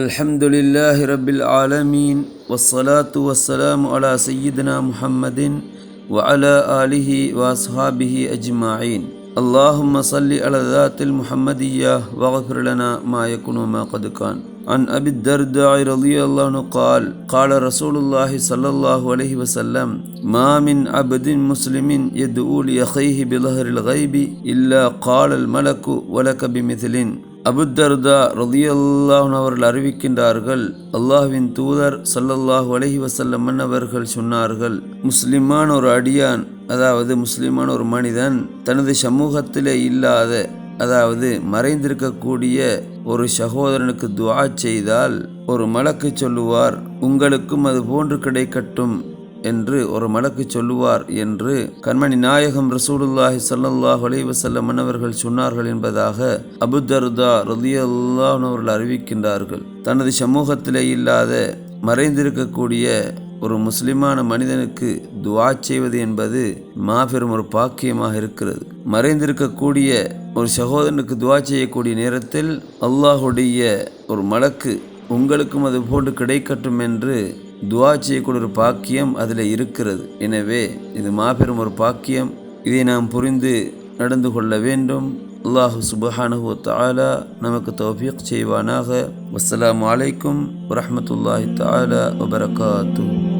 الحمد لله رب العالمين والصلاة والسلام على سيدنا محمد وعلى آله وأصحابه أجمعين. اللهم صل على ذات المحمدية واغفر لنا ما يكون وما قد كان. عن أبي الدرداء رضي الله عنه قال قال رسول الله صلى الله عليه وسلم ما من عبد مسلم يدعو لأخيه بظهر الغيب إلا قال الملك ولك بمثل. அபுத்தர்தா ரதியல்லாஹன் அவர்கள் அறிவிக்கின்றார்கள் அல்லாஹ்வின் தூதர் சல்லல்லாஹ் வலஹி வசல்லம் அவர்கள் சொன்னார்கள் முஸ்லிமான ஒரு அடியான் அதாவது முஸ்லிமான ஒரு மனிதன் தனது சமூகத்திலே இல்லாத அதாவது மறைந்திருக்கக்கூடிய ஒரு சகோதரனுக்கு துவா செய்தால் ஒரு மலக்கு சொல்லுவார் உங்களுக்கும் அது போன்று கிடைக்கட்டும். என்று ஒரு மலக்கு சொல்லுவார் என்று கண்மணி நாயகம் ரசூலுல்லாஹி சல்லாஹ் அலைவசல்லம் மன்னவர்கள் சொன்னார்கள் என்பதாக அபுதர்தா ரலியல்லாஹு அவர்கள் அறிவிக்கின்றார்கள். தனது சமூகத்திலே இல்லாத மறைந்திருக்கக்கூடிய ஒரு முஸ்லிமான மனிதனுக்கு துவா செய்வது என்பது மாபெரும் ஒரு பாக்கியமாக இருக்கிறது. மறைந்திருக்கக்கூடிய ஒரு சகோதரனுக்கு துவா செய்யக்கூடிய நேரத்தில் அல்லாஹுடைய ஒரு மலக்கு உங்களுக்கும் அது போன்று கிடைக்கட்டும் என்று துவா செய்யக்கூடிய ஒரு பாக்கியம் அதில் இருக்கிறது. எனவே இது மாபெரும் ஒரு பாக்கியம். இதை நாம் புரிந்து நடந்து கொள்ள வேண்டும். அல்லாஹு சுபஹானஹு தாலா நமக்கு தௌஃபீக் செய்வானாக. வஸ்ஸலாமு வலைக்கும் வரமத்துல்லாஹி தாலா வபரகாத்தூ